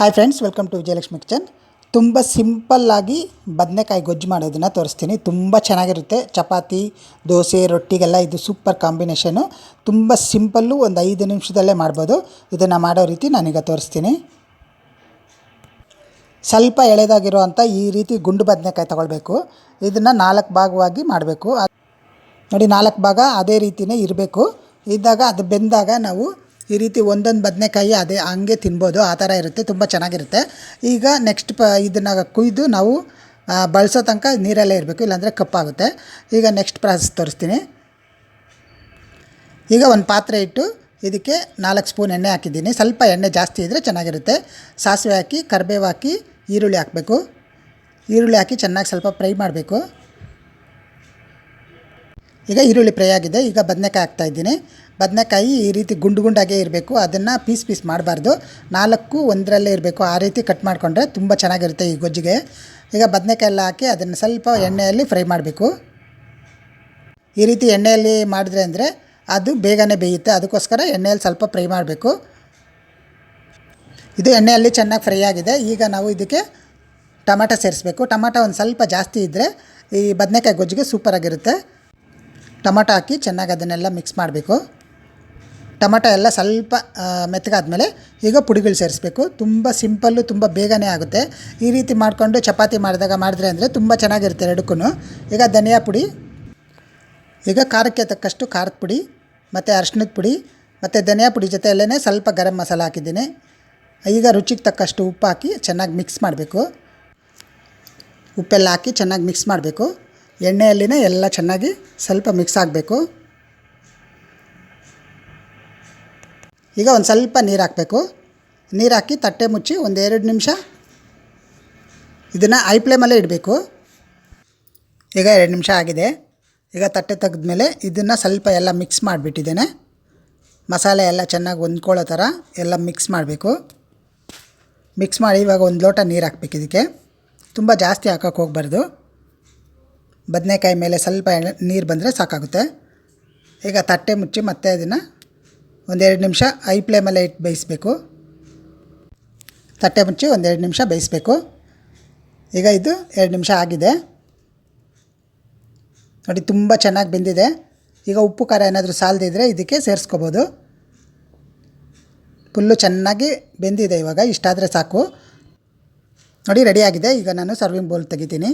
Hi friends welcome to Vijayalakshmi kitchen ತುಂಬ ಸಿಂಪಲ್ಲಾಗಿ ಬದನೆಕಾಯಿ ಗೊಜ್ಜು ಮಾಡೋದನ್ನು ತೋರಿಸ್ತೀನಿ. ತುಂಬ ಚೆನ್ನಾಗಿರುತ್ತೆ. ಚಪಾತಿ, ದೋಸೆ, ರೊಟ್ಟಿಗೆಲ್ಲ ಇದು ಸೂಪರ್ ಕಾಂಬಿನೇಷನು ತುಂಬ ಸಿಂಪಲ್ಲು ಒಂದು ಐದು ನಿಮಿಷದಲ್ಲೇ ಮಾಡ್ಬೋದು. ಇದನ್ನು ಮಾಡೋ ರೀತಿ ನಾನೀಗ ತೋರಿಸ್ತೀನಿ. ಸ್ವಲ್ಪ ಎಳೆದಾಗಿರೋ ಅಂಥ ಈ ರೀತಿ ಗುಂಡು ಬದನೆಕಾಯಿ ತೊಗೊಳ್ಬೇಕು. ಇದನ್ನು ನಾಲ್ಕು ಭಾಗವಾಗಿ ಮಾಡಬೇಕು. ನೋಡಿ, ನಾಲ್ಕು ಭಾಗ ಅದೇ ರೀತಿಯೇ ಇರಬೇಕು. ಇದ್ದಾಗ ಅದು ಬೆಂದಾಗ ನಾವು ಈ ರೀತಿ ಒಂದೊಂದು ಬದನೆಕಾಯಿ ಅದೇ ಹಂಗೆ ತಿನ್ಬೋದು, ಆ ಥರ ಇರುತ್ತೆ, ತುಂಬ ಚೆನ್ನಾಗಿರುತ್ತೆ. ಈಗ ನೆಕ್ಸ್ಟ್ ಪ ಇದನ್ನು ಕುಯ್ದು ನಾವು ಬಳಸೋ ತನಕ ನೀರಲ್ಲೇ ಇರಬೇಕು, ಇಲ್ಲಾಂದರೆ ಕಪ್ಪಾಗುತ್ತೆ. ಈಗ ನೆಕ್ಸ್ಟ್ ಪ್ರಾಸೆಸ್ ತೋರಿಸ್ತೀನಿ. ಈಗ ಒಂದು ಪಾತ್ರೆ ಇಟ್ಟು ಇದಕ್ಕೆ ನಾಲ್ಕು ಸ್ಪೂನ್ ಎಣ್ಣೆ ಹಾಕಿದ್ದೀನಿ. ಸ್ವಲ್ಪ ಎಣ್ಣೆ ಜಾಸ್ತಿ ಇದ್ದರೆ ಚೆನ್ನಾಗಿರುತ್ತೆ. ಸಾಸಿವೆ ಹಾಕಿ, ಕರಿಬೇವು ಹಾಕಿ, ಈರುಳ್ಳಿ ಹಾಕಬೇಕು. ಈರುಳ್ಳಿ ಹಾಕಿ ಚೆನ್ನಾಗಿ ಸ್ವಲ್ಪ ಫ್ರೈ ಮಾಡಬೇಕು. ಈಗ ಈರುಳ್ಳಿ ಫ್ರೈ ಆಗಿದೆ. ಈಗ ಬದನೆಕಾಯಿ ಹಾಕ್ತಾಯಿದ್ದೀನಿ ಬದನೆಕಾಯಿ ಈ ರೀತಿ ಗುಂಡು ಗುಂಡಾಗೇ ಇರಬೇಕು. ಅದನ್ನು ಪೀಸ್ ಪೀಸ್ ಮಾಡಬಾರ್ದು. ನಾಲ್ಕು, ಒಂದರಲ್ಲೇ ಇರಬೇಕು. ಆ ರೀತಿ ಕಟ್ ಮಾಡಿಕೊಂಡ್ರೆ ತುಂಬ ಚೆನ್ನಾಗಿರುತ್ತೆ ಈ ಗೊಜ್ಜಿಗೆ. ಈಗ ಬದನೆಕಾಯಿ ಎಲ್ಲ ಹಾಕಿ ಅದನ್ನು ಸ್ವಲ್ಪ ಎಣ್ಣೆಯಲ್ಲಿ ಫ್ರೈ ಮಾಡಬೇಕು. ಈ ರೀತಿ ಎಣ್ಣೆಯಲ್ಲಿ ಮಾಡಿದ್ರೆ ಅಂದರೆ ಅದು ಬೇಗನೆ ಬೇಯುತ್ತೆ. ಅದಕ್ಕೋಸ್ಕರ ಎಣ್ಣೆಯಲ್ಲಿ ಸ್ವಲ್ಪ ಫ್ರೈ ಮಾಡಬೇಕು. ಇದು ಎಣ್ಣೆಯಲ್ಲಿ ಚೆನ್ನಾಗಿ ಫ್ರೈ ಆಗಿದೆ. ಈಗ ನಾವು ಇದಕ್ಕೆ ಟೊಮೆಟೊ ಸೇರಿಸ್ಬೇಕು. ಟೊಮೆಟೊ ಒಂದು ಸ್ವಲ್ಪ ಜಾಸ್ತಿ ಇದ್ದರೆ ಈ ಬದನೆಕಾಯಿ ಗೊಜ್ಜಿಗೆ ಸೂಪರಾಗಿರುತ್ತೆ. ಟೊಮಾಟೊ ಹಾಕಿ ಚೆನ್ನಾಗಿ ಅದನ್ನೆಲ್ಲ ಮಿಕ್ಸ್ ಮಾಡಬೇಕು. ಟೊಮೆಟೊ ಎಲ್ಲ ಸ್ವಲ್ಪ ಮೆತ್ತಗಾದಮೇಲೆ ಈಗ ಪುಡಿಗಳು ಸೇರಿಸ್ಬೇಕು. ತುಂಬ ಸಿಂಪಲ್ಲು, ತುಂಬ ಬೇಗನೆ ಆಗುತ್ತೆ. ಈ ರೀತಿ ಮಾಡಿಕೊಂಡು ಚಪಾತಿ ಮಾಡಿದಾಗ ಮಾಡಿದ್ರೆ ಅಂದರೆ ತುಂಬ ಚೆನ್ನಾಗಿರುತ್ತೆ ಎರಡಕ್ಕೂ ಈಗ ಧನಿಯಾ ಪುಡಿ, ಈಗ ಖಾರಕ್ಕೆ ತಕ್ಕಷ್ಟು ಖಾರದ ಪುಡಿ, ಮತ್ತು ಅರ್ಶಿನದ ಪುಡಿ, ಮತ್ತು ಧನಿಯಾ ಪುಡಿ ಜೊತೆಯಲ್ಲೇ ಸ್ವಲ್ಪ ಗರಂ ಮಸಾಲ ಹಾಕಿದ್ದೀನಿ. ಈಗ ರುಚಿಗೆ ತಕ್ಕಷ್ಟು ಉಪ್ಪು ಹಾಕಿ ಚೆನ್ನಾಗಿ ಮಿಕ್ಸ್ ಮಾಡಬೇಕು. ಉಪ್ಪೆಲ್ಲ ಹಾಕಿ ಚೆನ್ನಾಗಿ ಮಿಕ್ಸ್ ಮಾಡಬೇಕು. ಎಣ್ಣೆಯಲ್ಲಿನೇ ಎಲ್ಲ ಚೆನ್ನಾಗಿ ಸ್ವಲ್ಪ ಮಿಕ್ಸ್ ಆಗಬೇಕು. ಈಗ ಒಂದು ಸ್ವಲ್ಪ ನೀರು ಹಾಕಬೇಕು. ನೀರು ಹಾಕಿ ತಟ್ಟೆ ಮುಚ್ಚಿ ಒಂದು ಎರಡು ನಿಮಿಷ ಇದನ್ನು ಐ ಫ್ಲೇಮಲ್ಲೇ ಇಡಬೇಕು. ಈಗ ಎರಡು ನಿಮಿಷ ಆಗಿದೆ. ಈಗ ತಟ್ಟೆ ತೆಗೆದ್ಮೇಲೆ ಇದನ್ನು ಸ್ವಲ್ಪ ಎಲ್ಲ ಮಿಕ್ಸ್ ಮಾಡಿಬಿಟ್ಟಿದ್ದೇನೆ. ಮಸಾಲೆ ಎಲ್ಲ ಚೆನ್ನಾಗಿ ಹೊಂದ್ಕೊಳ್ಳೋ ಥರ ಎಲ್ಲ ಮಿಕ್ಸ್ ಮಾಡಬೇಕು. ಮಿಕ್ಸ್ ಮಾಡಿ ಇವಾಗ ಒಂದು ಲೋಟ ನೀರು ಹಾಕ್ಬೇಕು ಇದಕ್ಕೆ. ತುಂಬ ಜಾಸ್ತಿ ಹಾಕೋಕೆ ಹೋಗ್ಬಾರ್ದು. ಬದನೆಕಾಯಿ ಮೇಲೆ ಸ್ವಲ್ಪ ನೀರು ಬಂದರೆ ಸಾಕಾಗುತ್ತೆ. ಈಗ ತಟ್ಟೆ ಮುಚ್ಚಿ ಮತ್ತೆ ಅದನ್ನು ಒಂದೆರಡು ನಿಮಿಷ ಐ ಫ್ಲೇಮಲ್ಲೇ ಇಟ್ಟು ಬೇಯಿಸಬೇಕು. ತಟ್ಟೆ ಮುಚ್ಚಿ ಒಂದೆರಡು ನಿಮಿಷ ಬೇಯಿಸಬೇಕು. ಈಗ ಇದು ಎರಡು ನಿಮಿಷ ಆಗಿದೆ. ನೋಡಿ, ತುಂಬ ಚೆನ್ನಾಗಿ ಬೆಂದಿದೆ. ಈಗ ಉಪ್ಪು, ಖಾರ ಏನಾದರೂ ಸಾಲದಿದ್ದರೆ ಇದಕ್ಕೆ ಸೇರಿಸ್ಕೋಬೋದು. ಫುಲ್ಲು ಚೆನ್ನಾಗಿ ಬೆಂದಿದೆ ಇವಾಗ, ಇಷ್ಟಾದರೆ ಸಾಕು. ನೋಡಿ ರೆಡಿಯಾಗಿದೆ ಈಗ ನಾನು ಸರ್ವಿಂಗ್ ಬೌಲ್ ತೆಗಿತೀನಿ.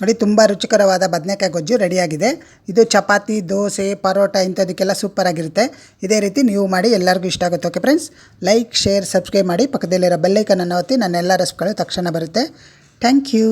ನೋಡಿ, ತುಂಬ ರುಚಿಕರವಾದ ಬದನೆಕಾಯಿ ಗೊಜ್ಜು ರೆಡಿಯಾಗಿದೆ. ಇದು ಚಪಾತಿ, ದೋಸೆ, ಪರೋಟ ಇಂಥದಕ್ಕೆಲ್ಲ ಸೂಪರಾಗಿರುತ್ತೆ ಇದೇ ರೀತಿ ನೀವು ಮಾಡಿ ಎಲ್ಲರಿಗೂ ಇಷ್ಟ ಆಗುತ್ತೆ. Okay friends like share subscribe ಮಾಡಿ ಪಕ್ಕದಲ್ಲಿರೋ ಬೆಲ್ಲೈಕನನ್ನು ಒತ್ತಿ, ನನ್ನೆಲ್ಲ ರೆಸಿಪಿಗಳು ತಕ್ಷಣ ಬರುತ್ತೆ. Thank you